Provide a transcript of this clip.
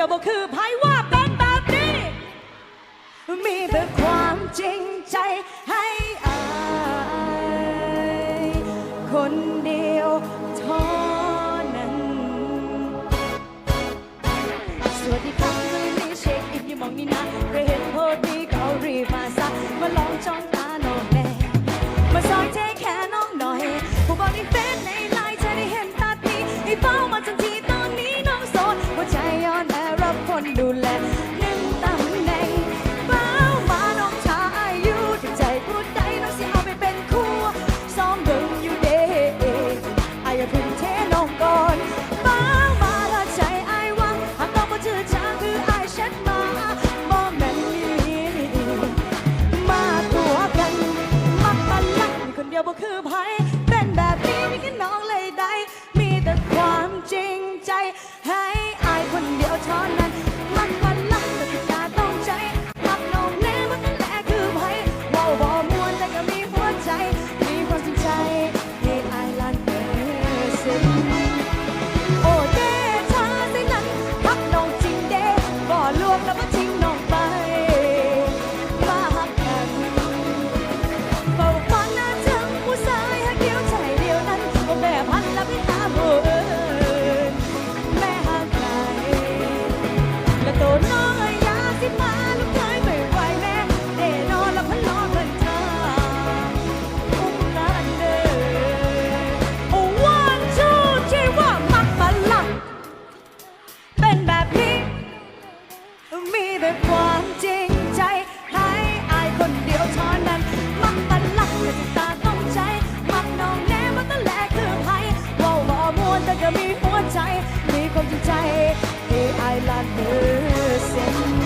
ดียวบอกคือไผว่าเป็นแบบนี้ มีแต่ความจริงใจให้อาย คนเดียวท้อ เป็นแบบนี้มีแค่น้องเลยได้ มีแต่ความจริงใจ ให้อายคนเดียวเท่านั้น มันวันลักแต่ที่ตงต้องใจรับน้องแน่มันนแหละคือไว้ว้วบ่มวนแต่ก็มีหัวใจ มีความจริงใจให้อายลันเอเสิ Hey, I love mercy.